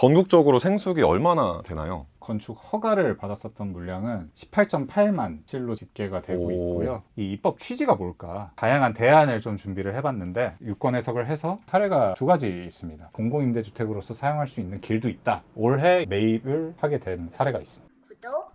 전국적으로 생수기 얼마나 되나요? 건축 허가를 받았었던 물량은 18.8만 실로 집계가 되고 오. 있고요. 이 입법 취지가 뭘까? 다양한 대안을 좀 준비를 해봤는데 유권 해석을 해서 사례가 두 가지 있습니다. 공공임대주택으로서 사용할 수 있는 길도 있다. 올해 매입을 하게 된 사례가 있습니다. 구독.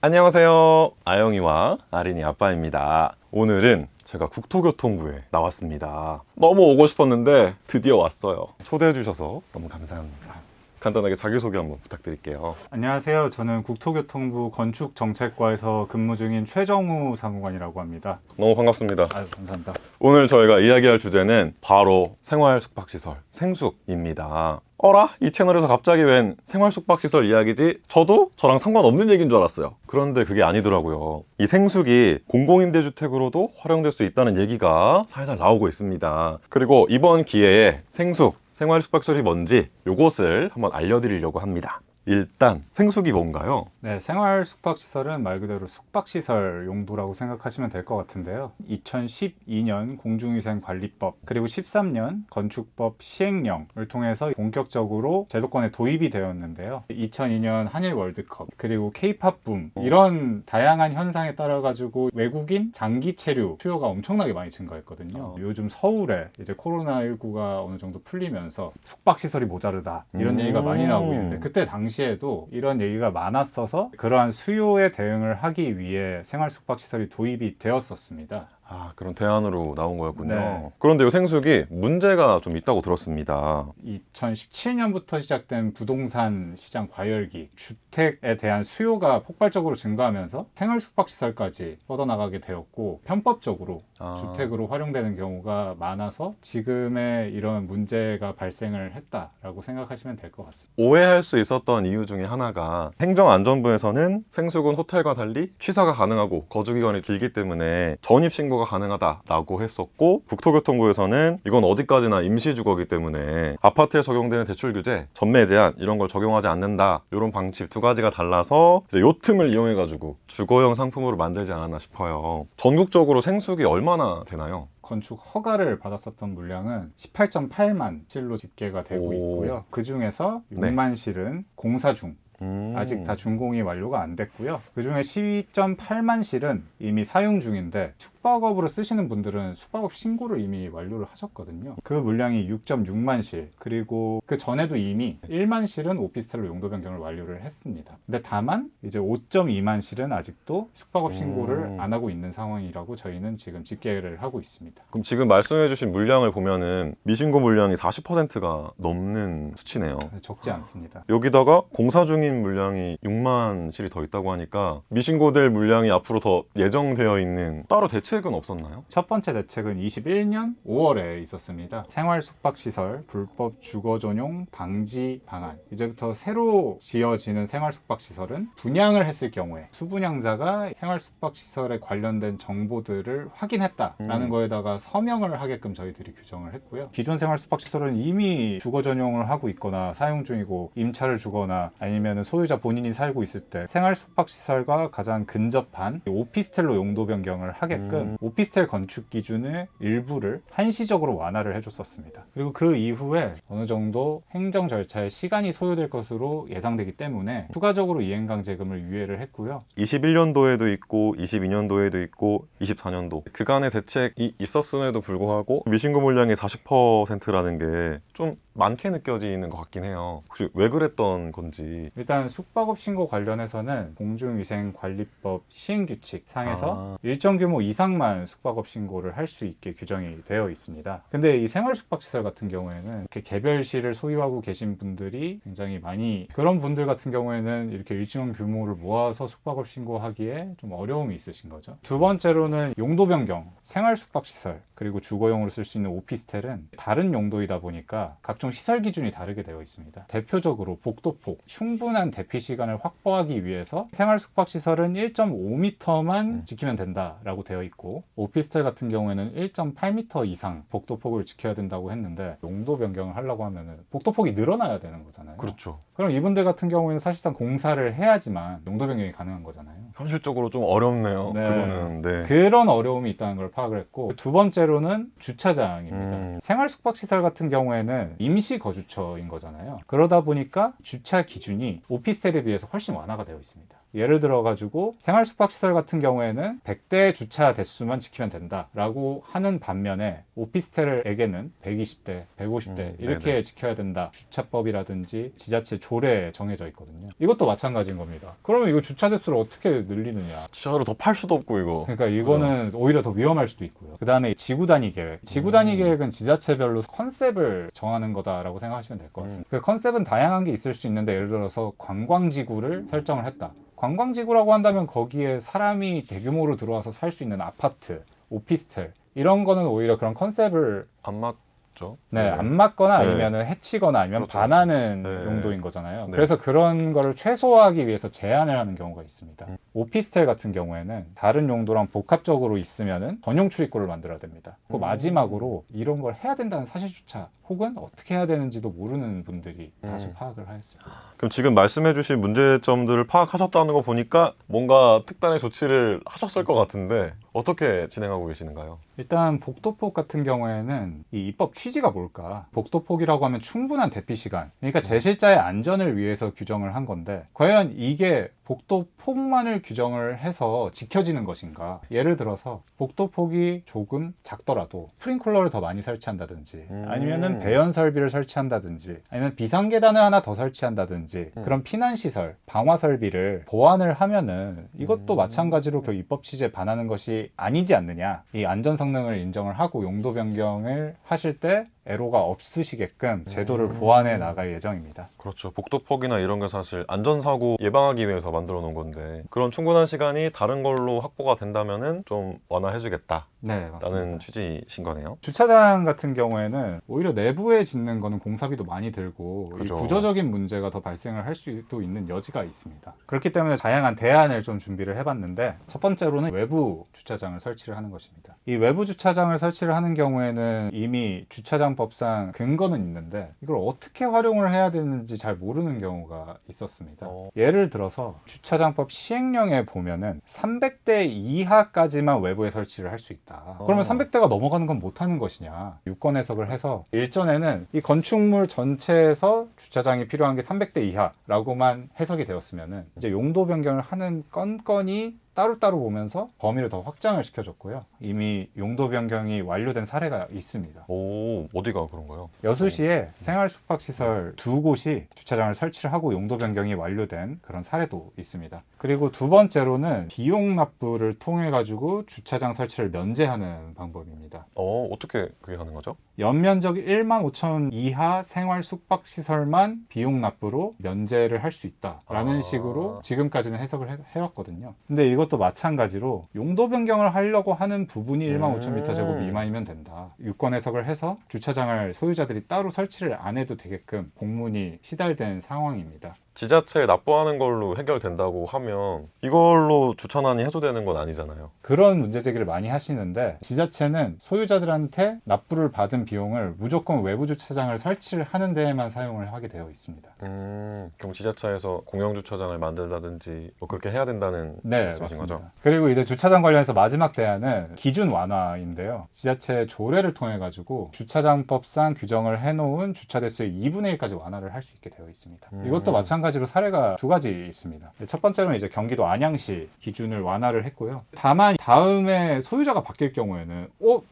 안녕하세요. 아영이와 아린이 아빠입니다. 오늘은 제가 국토교통부에 나왔습니다. 너무 오고 싶었는데 드디어 왔어요. 초대해 주셔서 너무 감사합니다. 간단하게 자기소개 한번 부탁드릴게요. 안녕하세요. 저는 국토교통부 건축정책과에서 근무 중인 최정우 사무관이라고 합니다. 너무 반갑습니다. 아유, 감사합니다. 오늘 저희가 이야기할 주제는 바로 생활 숙박시설 생숙입니다. 어라? 이 채널에서 갑자기 웬 생활 숙박시설 이야기지? 저도 저랑 상관없는 얘기인 줄 알았어요. 그런데 그게 아니더라고요. 이 생숙이 공공임대주택으로도 활용될 수 있다는 얘기가 살살 나오고 있습니다. 그리고 이번 기회에 생숙, 생활 숙박시설이 뭔지 요것을 한번 알려드리려고 합니다. 일단 생숙이 뭔가요? 네, 생활 숙박 시설은 말 그대로 숙박 시설 용도라고 생각하시면 될 것 같은데요. 2012년 공중위생관리법 그리고 13년 건축법 시행령을 통해서 본격적으로 제도권에 도입이 되었는데요. 2002년 한일 월드컵 그리고 케이팝 붐 이런 다양한 현상에 따라 가지고 외국인 장기 체류 수요가 엄청나게 많이 증가했거든요. 어. 요즘 서울에 이제 코로나 19가 어느 정도 풀리면서 숙박 시설이 모자르다 이런 음. 얘기가 많이 나오고 있는데 그때 당시 에도 이런 얘기가 많았어서 그러한 수요에 대응을 하기 위해 생활 숙박 시설이 도입이 되었었습니다. 아, 그런 대안으로 나온 거였군요. 네. 그런데 이 생숙이 문제가 좀 있다고 들었습니다. 2017년부터 시작된 부동산 시장 과열기, 주택에 대한 수요가 폭발적으로 증가하면서 생활 숙박 시설까지 뻗어나가게 되었고 편법적으로 아. 주택으로 활용되는 경우가 많아서 지금의 이런 문제가 발생을 했다라고 생각하시면 될 것 같습니다. 오해할 수 있었던 이유 중에 하나가 행정안전부에서는 생숙은 호텔과 달리 취사가 가능하고 거주기간이 길기 때문에 전입 신고가 가능하다라고 했었고 국토교통부에서는 이건 어디까지나 임시 주거기 때문에 아파트에 적용되는 대출 규제, 전매 제한 이런 걸 적용하지 않는다 이런 방침 두 가지가 달라서 이제 요 틈을 이용해 가지고 주거용 상품으로 만들지 않았나 싶어요. 전국적으로 생숙이 얼마나 되나요? 건축 허가를 받았었던 물량은 18.8만 실로 집계가 되고 오. 있고요. 그 중에서 네. 6만 실은 공사 중, 음. 아직 다 준공이 완료가 안 됐고요. 그 중에 12.8만 실은 이미 사용 중인데 숙박업으로 쓰시는 분들은 숙박업 신고를 이미 완료를 하셨거든요. 그 물량이 6.6만 실, 그리고 그 전에도 이미 1만 실은 오피스텔로 용도 변경을 완료를 했습니다. 근데 다만 이제 5.2만 실은 아직도 숙박업 신고를 음. 안 하고 있는 상황이라고 저희는 지금 집계를 하고 있습니다. 그럼 지금 말씀해주신 물량을 보면은 미신고 물량이 40%가 넘는 수치네요. 적지 않습니다. 여기다가 공사 중인 물량이 6만 실이 더 있다고 하니까 미신고될 물량이 앞으로 더 예정되어 있는 따로 대 책은 없었나요? 첫 번째 대책은 21년 5월에 있었습니다. 생활 숙박 시설 불법 주거 전용 방지 방안. 이제부터 새로 지어지는 생활 숙박 시설은 분양을 했을 경우에 수분양자가 생활 숙박 시설에 관련된 정보들을 확인했다라는 음. 거에다가 서명을 하게끔 저희들이 규정을 했고요. 기존 생활 숙박 시설은 이미 주거 전용을 하고 있거나 사용 중이고 임차를 주거나 아니면 소유자 본인이 살고 있을 때 생활 숙박 시설과 가장 근접한 오피스텔로 용도 변경을 하게끔 음. 오피스텔 건축 기준의 일부를 한시적으로 완화를 해줬었습니다. 그리고 그 이후에 어느 정도 행정 절차에 시간이 소요될 것으로 예상되기 때문에 추가적으로 이행 강제금을 유예를 했고요. 21년도에도 있고 22년도에도 있고 24년도 그간의 대책이 있었음에도 불구하고 미신고 물량이 40%라는 게 좀 많게 느껴지는 것 같긴 해요. 혹시 왜 그랬던 건지 일단 숙박업 신고 관련해서는 공중위생관리법 시행규칙 상에서 아. 일정 규모 이상만 숙박업 신고를 할 수 있게 규정이 되어 있습니다. 근데 이 생활 숙박시설 같은 경우에는 이렇게 개별시를 소유하고 계신 분들이 굉장히 많이 그런 분들 같은 경우에는 이렇게 일정 규모를 모아서 숙박업 신고하기에 좀 어려움이 있으신 거죠. 두 번째로는 용도 변경, 생활 숙박시설 그리고 주거용으로 쓸 수 있는 오피스텔은 다른 용도이다 보니까 각종 시설 기준이 다르게 되어 있습니다. 대표적으로 복도폭, 충분한 대피 시간을 확보하기 위해서 생활 숙박 시설은 1.5m만 음. 지키면 된다라고 되어 있고 오피스텔 같은 경우에는 1.8m 이상 복도폭을 지켜야 된다고 했는데 용도 변경을 하려고 하면은 복도폭이 늘어나야 되는 거잖아요. 그렇죠. 그럼 이분들 같은 경우에는 사실상 공사를 해야지만 용도 변경이 가능한 거잖아요. 현실적으로 좀 어렵네요. 네. 그거는 네. 그런 어려움이 있다는 걸 파악을 했고 두 번째로는 주차장입니다. 음. 생활 숙박 시설 같은 경우에는 임시 거주처인 거잖아요. 그러다 보니까 주차 기준이 오피스텔에 비해서 훨씬 완화가 되어 있습니다. 예를 들어 가지고 생활 숙박 시설 같은 경우에는 100대 주차 대수만 지키면 된다라고 하는 반면에 오피스텔에게는 120대, 150대 음, 이렇게. 지켜야 된다. 주차법이라든지 지자체 조례에 정해져 있거든요. 이것도 마찬가지인 겁니다. 그러면 이거 주차 대수를 어떻게 늘리느냐? 지하로 더 팔 수도 없고 이거. 그러니까 이거는 오히려 더 위험할 수도 있고요. 그 다음에 지구 단위 계획. 지구 음. 단위 계획은 지자체별로 컨셉을 정하는 거다라고 생각하시면 될 것 같습니다. 그 컨셉은 다양한 게 있을 수 있는데 예를 들어서 관광 지구를 설정을 했다. 관광지구라고 한다면 거기에 사람이 대규모로 들어와서 살 수 있는 아파트, 오피스텔 이런 거는 오히려 그런 컨셉을 안 맞죠? 네, 안 맞거나 네. 아니면 해치거나 아니면 그렇죠, 반하는 그렇죠. 네. 용도인 거잖아요. 네. 그래서 그런 거를 최소화하기 위해서 제한을 하는 경우가 있습니다. 음. 오피스텔 같은 경우에는 다른 용도랑 복합적으로 있으면은 전용 출입구를 만들어야 됩니다. 그 음. 마지막으로 이런 걸 해야 된다는 사실 주차 혹은 어떻게 해야 되는지도 모르는 분들이 다수 음. 파악을 하였습니다. 그럼 지금 말씀해주신 문제점들을 파악하셨다는 거 보니까 뭔가 특단의 조치를 하셨을 것 같은데 어떻게 진행하고 계시는가요? 일단 복도폭 같은 경우에는 이 입법 취지가 뭘까? 복도폭이라고 하면 충분한 대피 시간. 그러니까 제실자의 안전을 위해서 규정을 한 건데 과연 이게 복도폭만을 규정을 해서 지켜지는 것인가? 예를 들어서 복도 폭이 조금 작더라도 스프링클러를 더 많이 설치한다든지 음. 아니면은 배연 설비를 설치한다든지 아니면 비상 계단을 하나 더 설치한다든지 음. 그런 피난 시설, 방화 설비를 보완을 하면은 이것도 음. 마찬가지로 그 입법 취지에 반하는 것이 아니지 않느냐. 이 안전 성능을 인정을 하고 용도 변경을 하실 때 애로가 없으시게끔 제도를 음. 보완해 나갈 예정입니다. 그렇죠. 복도폭이나 이런 게 사실 안전사고 예방하기 위해서 만들어 놓은 건데 그런 충분한 시간이 다른 걸로 확보가 된다면은 좀 완화해주겠다라는 네, 맞습니다. 취지신 거네요. 주차장 같은 경우에는 오히려 내부에 짓는 거는 공사비도 많이 들고 이 그죠. 구조적인 문제가 더 발생을 할 수도 있는 여지가 있습니다. 그렇기 때문에 다양한 대안을 좀 준비를 해봤는데 첫 번째로는 외부 주차장을 설치를 하는 것입니다. 이 외부 주차장을 설치를 하는 경우에는 이미 주차장법상 근거는 있는데 이걸 어떻게 활용을 해야 되는지 잘 모르는 경우가 있었습니다. 어. 예를 들어서 주차장법 시행령에 보면은 300대 이하까지만 외부에 설치를 할 수 있다. 그러면 어. 300대가 넘어가는 건 못하는 것이냐? 유권 해석을 해서 일전에는 이 건축물 전체에서 주차장이 필요한 게 300대 이하라고만 해석이 되었으면은 이제 용도 변경을 하는 건건이 따로따로 보면서 범위를 더 확장을 시켜줬고요. 이미 용도 변경이 완료된 사례가 있습니다. 오 어디가 그런가요? 여수시에 생활 숙박 시설 두 곳이 주차장을 설치를 하고 용도 변경이 완료된 그런 사례도 있습니다. 그리고 두 번째로는 비용 납부를 통해 가지고 주차장 설치를 면제하는 방법입니다. 어 어떻게 그게 가는 거죠? 연면적 1만 5천 이하 생활 숙박 시설만 비용 납부로 면제를 할 수 있다라는 아. 식으로 지금까지는 해석을 해, 해왔거든요. 근데 이 것도 마찬가지로 용도 변경을 하려고 하는 부분이 1만 5천 미터 제곱 음. 미만이면 된다. 유권 해석을 해서 주차장을 소유자들이 따로 설치를 안 해도 되게끔 공문이 시달된 상황입니다. 지자체에 납부하는 걸로 해결된다고 하면 이걸로 주차난이 해소되는 건 아니잖아요. 그런 문제 제기를 많이 하시는데 지자체는 소유자들한테 납부를 받은 비용을 무조건 외부 주차장을 설치를 하는 데에만 사용을 하게 되어 있습니다. 음 그럼 지자체에서 공영 주차장을 만들다든지 뭐 그렇게 해야 된다는 네, 말씀이신 맞습니다. 거죠? 그리고 이제 주차장 관련해서 마지막 대안은 기준 완화인데요. 지자체 조례를 통해 가지고 주차장법상 규정을 해놓은 주차 대수의 2분의 1까지 완화를 할 수 있게 되어 있습니다. 음. 이것도 마찬가지로 사례가 두 가지 있습니다. 첫 번째로는 이제 경기도 안양시 기준을 완화를 했고요. 다만 다음에 소유자가 바뀔 경우에는 어?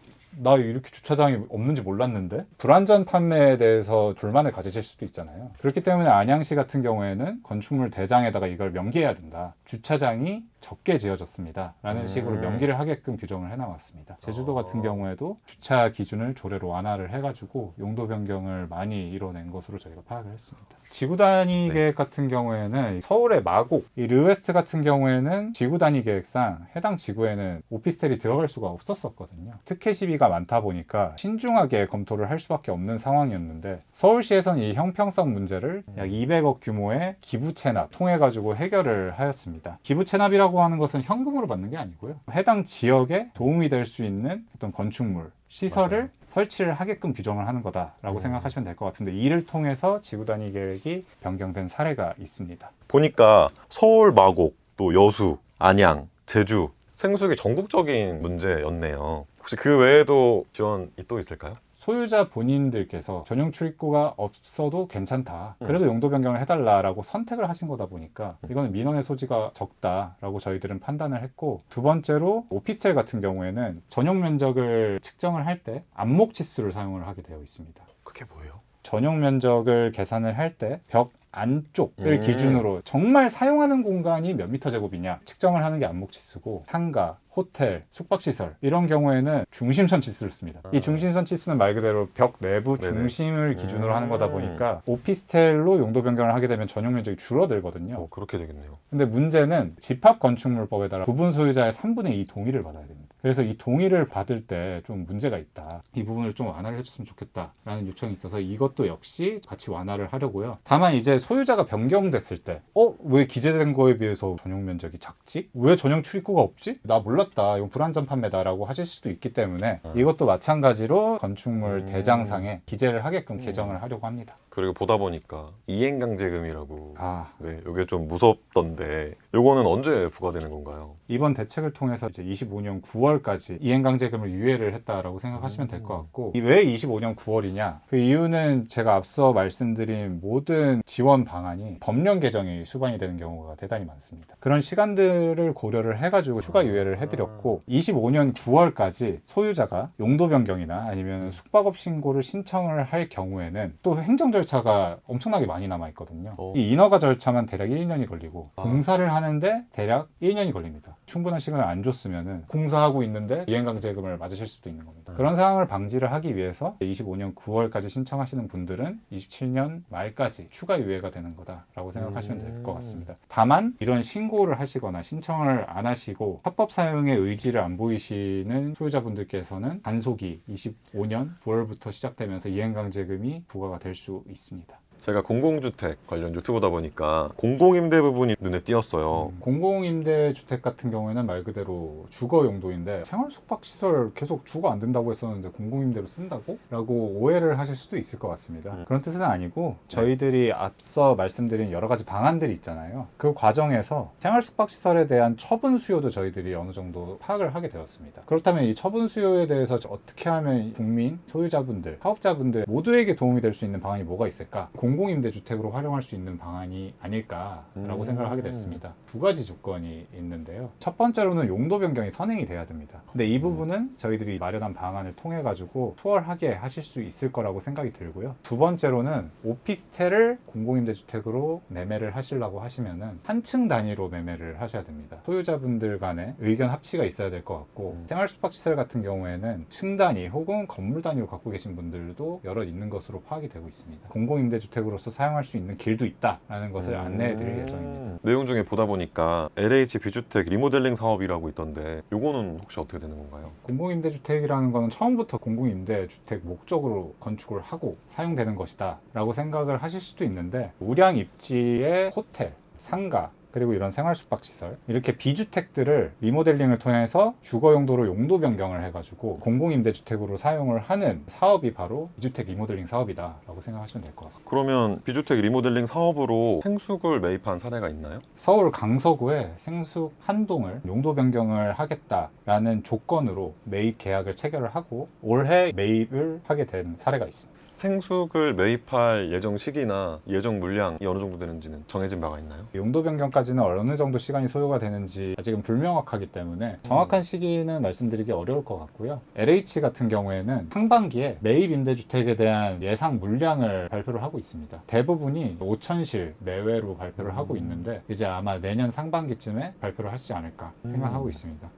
나 이렇게 주차장이 없는지 몰랐는데 불안전 판매에 대해서 불만을 가지실 수도 있잖아요. 그렇기 때문에 안양시 같은 경우에는 건축물 대장에다가 이걸 명기해야 된다. 주차장이 적게 지어졌습니다. 라는 음. 식으로 명기를 하게끔 규정을 해나왔습니다. 제주도 같은 어. 경우에도 주차 기준을 조례로 완화를 해가지고 용도 변경을 많이 이뤄낸 것으로 저희가 파악을 했습니다. 지구 단위 네. 계획 같은 경우에는 서울의 마곡, 이 르웨스트 같은 경우에는 지구 단위 계획상 해당 지구에는 오피스텔이 들어갈 수가 없었었거든요. 특혜 시비가 많다 보니까 신중하게 검토를 할 수밖에 없는 상황이었는데 서울시에서는 이 형평성 문제를 약 200억 규모의 기부 체납 통해 가지고 해결을 하였습니다. 기부 체납이라고 하는 것은 현금으로 받는 게 아니고요. 해당 지역에 도움이 될 수 있는 어떤 건축물 시설을 맞아요. 설치를 하게끔 규정을 하는 거다라고 음. 생각하시면 될 것 같은데 이를 통해서 지구 단위 계획이 변경된 사례가 있습니다. 보니까 서울 마곡 또 여수 안양, 제주 생수기 전국적인 문제였네요. 혹시 그 외에도 지원이 또 있을까요? 소유자 본인들께서 전용 출입구가 없어도 괜찮다. 음. 그래도 용도 변경을 해달라라고 선택을 하신 거다 보니까 이거는 민원의 소지가 적다라고 저희들은 판단을 했고 두 번째로 오피스텔 같은 경우에는 전용 면적을 측정을 할 때 안목 지수를 사용을 하게 되어 있습니다. 그게 뭐예요? 전용 면적을 계산을 할 때 벽 안쪽을 음. 기준으로 정말 사용하는 공간이 몇 미터 제곱이냐 측정을 하는 게 안목 지수고 상가, 호텔, 숙박시설 이런 경우에는 중심선 지수를 씁니다. 아. 이 중심선 지수는 말 그대로 벽 내부 네네. 중심을 기준으로 음. 하는 거다 보니까 오피스텔로 용도 변경을 하게 되면 전용 면적이 줄어들거든요. 어, 그렇게 되겠네요. 근데 문제는 집합 건축물법에 따라 부분 소유자의 3분의 2 동의를 받아야 됩니다. 그래서 이 동의를 받을 때 좀 문제가 있다. 이 부분을 좀 완화를 해줬으면 좋겠다라는 요청이 있어서 이것도 역시 같이 완화를 하려고요. 다만 이제 소유자가 변경됐을 때, 어? 왜 기재된 거에 비해서 전용 면적이 작지? 왜 전용 출입구가 없지? 나 몰랐다. 이건 불안전 판매다라고 하실 수도 있기 때문에 아. 이것도 마찬가지로 건축물 음. 대장상에 기재를 하게끔 음. 개정을 하려고 합니다. 그리고 보다 보니까 이행강제금이라고 아, 네, 이게 좀 무섭던데 요거는 언제 부과되는 건가요? 이번 대책을 통해서 이제 25년 9월까지 이행강제금을 유예를 했다라고 생각하시면 될 것 같고 이 왜 25년 9월이냐 그 이유는 제가 앞서 말씀드린 모든 지원 방안이 법령 개정이 수반이 되는 경우가 대단히 많습니다 그런 시간들을 고려를 해가지고 휴가 유예를 해드렸고 25년 9월까지 소유자가 용도 변경이나 아니면 숙박업 신고를 신청을 할 경우에는 또 행정 절차가 엄청나게 많이 남아 있거든요 어. 이 인허가 절차만 대략 1년이 걸리고 아. 공사를 하는데 대략 1년이 걸립니다. 충분한 시간을 안 줬으면 공사하고 있는데 이행강제금을 맞으실 수도 있는 겁니다. 음. 그런 상황을 방지를 하기 위해서 25년 9월까지 신청하시는 분들은 27년 말까지 추가 유예가 되는 거다라고 생각하시면 될것 음. 같습니다. 다만 이런 신고를 하시거나 신청을 안 하시고 합법 사용의 의지를 안 보이시는 소유자분들께서는 단속이 25년 9월부터 시작되면서 이행강제금이 부과가 될 수 있습니다. 제가 공공주택 관련 유튜브다 보니까 공공임대 부분이 눈에 띄었어요. 공공임대 주택 같은 경우에는 말 그대로 주거 용도인데 생활 숙박 시설 계속 주거 안 된다고 했었는데 공공임대로 쓴다고? 라고 오해를 하실 수도 있을 것 같습니다. 음. 그런 뜻은 아니고 저희들이 앞서 말씀드린 여러 가지 방안들이 있잖아요. 그 과정에서 생활 숙박 시설에 대한 처분 수요도 저희들이 어느 정도 파악을 하게 되었습니다. 그렇다면 이 처분 수요에 대해서 어떻게 하면 국민, 소유자분들, 사업자분들 모두에게 도움이 될 수 있는 방안이 뭐가 있을까? 공 공임대 주택으로 활용할 수 있는 방안이 아닐까라고 음. 생각을 하게 됐습니다. 두 가지 조건이 있는데요. 첫 번째로는 용도 변경이 선행이 돼야 됩니다. 근데 이 부분은 저희들이 마련한 방안을 통해 가지고 수월하게 하실 수 있을 거라고 생각이 들고요. 두 번째로는 오피스텔을 공공임대 주택으로 매매를 하시려고 하시면은 한층 단위로 매매를 하셔야 됩니다. 소유자분들 간에 의견 합치가 있어야 될 것 같고 음. 생활 숙박 시설 같은 경우에는 층 단위 혹은 건물 단위로 갖고 계신 분들도 여러 있는 것으로 파악이 되고 있습니다. 공공임대 주택 으로서 사용할 수 있는 길도 있다라는 것을 안내해 드릴 음. 예정입니다. 내용 중에 보다 보니까 LH 비주택 리모델링 사업이라고 있던데 요거는 혹시 어떻게 되는 건가요? 공공임대주택이라는 거는 처음부터 공공임대주택 목적으로 건축을 하고 사용되는 것이다 라고 생각을 하실 수도 있는데 우량 입지의 호텔, 상가 그리고 이런 생활 숙박 시설 이렇게 비주택들을 리모델링을 통해서 주거 용도로 용도 변경을 해가지고 공공임대주택으로 사용을 하는 사업이 바로 비주택 리모델링 사업이다라고 생각하시면 될 것 같습니다. 그러면 비주택 리모델링 사업으로 생수를 매입한 사례가 있나요? 서울 강서구에 생수 한 동을 용도 변경을 하겠다라는 조건으로 매입 계약을 체결을 하고 올해 매입을 하게 된 사례가 있습니다. 생수를 매입할 예정 시기나 예정 물량이 어느 정도 되는지는 정해진 바가 있나요? 용도 변경까지는 어느 정도 시간이 소요가 되는지 아직은 불명확하기 때문에 정확한 시기는 말씀드리기 어려울 것 같고요. LH 같은 경우에는 상반기에 매입 임대주택에 대한 예상 물량을 발표를 하고 있습니다. 대부분이 5천실 내외로 발표를 하고 있는데 이제 아마 내년 상반기쯤에 발표를 하시지 않을까 생각하고 음. 있습니다.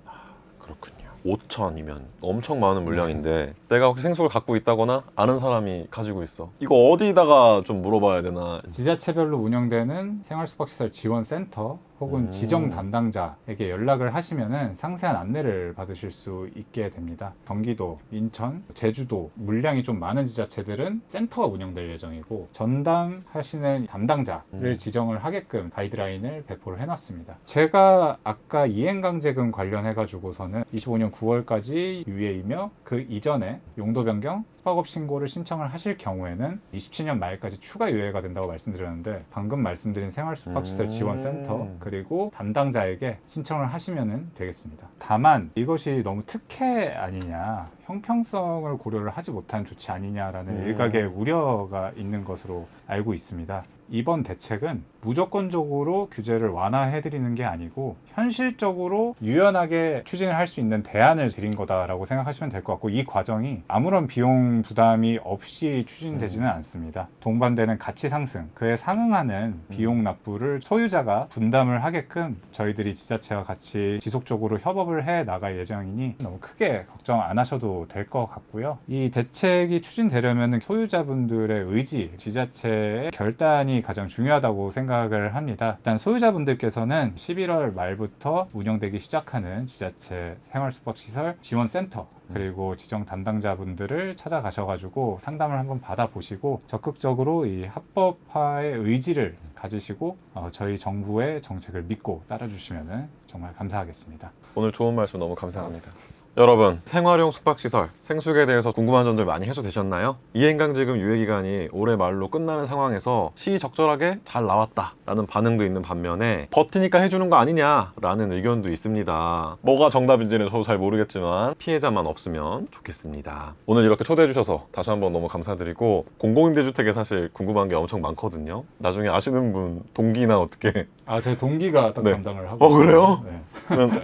그렇군요. 5천이면 엄청 많은 물량인데 내가 혹시 생수를 갖고 있다거나 아는 사람이 가지고 있어. 이거 어디다가 좀 물어봐야 되나? 지자체별로 운영되는 생활 숙박시설 지원 센터 혹은 음. 지정 담당자에게 연락을 하시면은 상세한 안내를 받으실 수 있게 됩니다. 경기도, 인천, 제주도 물량이 좀 많은 지자체들은 센터가 운영될 예정이고 전담하시는 담당자를 음. 지정을 하게끔 가이드라인을 배포를 해놨습니다. 제가 아까 이행강제금 관련해 가지고서는 25년 9월까지 유예이며 그 이전에 용도 변경 숙박업 신고를 신청을 하실 경우에는 27년 말까지 추가 유예가 된다고 말씀드렸는데 방금 말씀드린 생활숙박시설 음. 지원센터 그리고 담당자에게 신청을 하시면 되겠습니다. 다만 이것이 너무 특혜 아니냐 형평성을 고려를 하지 못한 조치 아니냐라는 음. 일각의 우려가 있는 것으로 알고 있습니다. 이번 대책은 무조건적으로 규제를 완화해드리는 게 아니고 현실적으로 유연하게 추진을 할 수 있는 대안을 드린 거다라고 생각하시면 될 것 같고 이 과정이 아무런 비용 부담이 없이 추진되지는 않습니다. 동반되는 가치 상승, 그에 상응하는 비용 납부를 소유자가 분담을 하게끔 저희들이 지자체와 같이 지속적으로 협업을 해 나갈 예정이니 너무 크게 걱정 안 하셔도 될 것 같고요. 이 대책이 추진되려면 소유자분들의 의지, 지자체의 결단이 가장 중요하다고 생각을 합니다. 일단 소유자분들께서는 11월 말부터 운영되기 시작하는 지자체 생활숙박시설 지원센터 그리고 지정 담당자분들을 찾아가셔가지고 상담을 한번 받아보시고 적극적으로 이 합법화의 의지를 가지시고 어, 저희 정부의 정책을 믿고 따라주시면 정말 감사하겠습니다. 오늘 좋은 말씀 너무 감사합니다. 여러분, 생활용 숙박시설, 생숙에 대해서 궁금한 점들 많이 해소되셨나요? 이행강 지금 유예기간이 올해 말로 끝나는 상황에서 시적절하게 잘 나왔다 라는 반응도 있는 반면에 버티니까 해주는 거 아니냐 라는 의견도 있습니다. 뭐가 정답인지는 저도 잘 모르겠지만 피해자만 없으면 좋겠습니다. 오늘 이렇게 초대해 주셔서 다시 한번 너무 감사드리고 공공임대주택에 사실 궁금한 게 엄청 많거든요. 나중에 아시는 분 동기나 어떻게 아, 제 동기가 딱 네. 담당을 하고 어, 그래요? 네. 그러면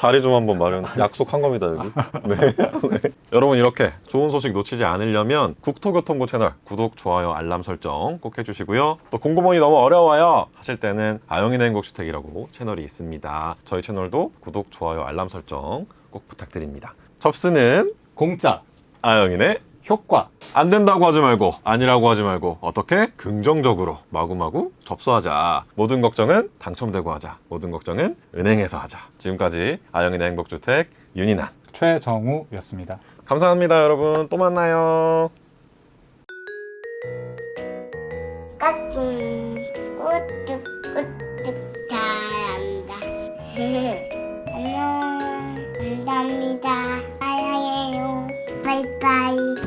자리 좀 한번 마련 약속한 겁니다 여기. 네. 네. 여러분 이렇게 좋은 소식 놓치지 않으려면 국토교통부 채널 구독 좋아요 알람 설정 꼭 해주시고요. 또 공구멍이 너무 어려워요. 하실 때는 아영이네 행복주택이라고 채널이 있습니다. 저희 채널도 구독 좋아요 알람 설정 꼭 부탁드립니다. 접수는 공짜, 아영이네 효과, 안 된다고 하지 말고 아니라고 하지 말고 어떻게? 긍정적으로 마구마구 접수하자. 모든 걱정은 당첨되고 하자. 모든 걱정은 은행에서 하자. 지금까지 아영이네 행복주택 윤인한 최정우였습니다. 감사합니다 여러분. 또 만나요. 까꿍 우뚝 우뚝 잘한다. 안녕. 감사합니다. 사랑해요. 바이바이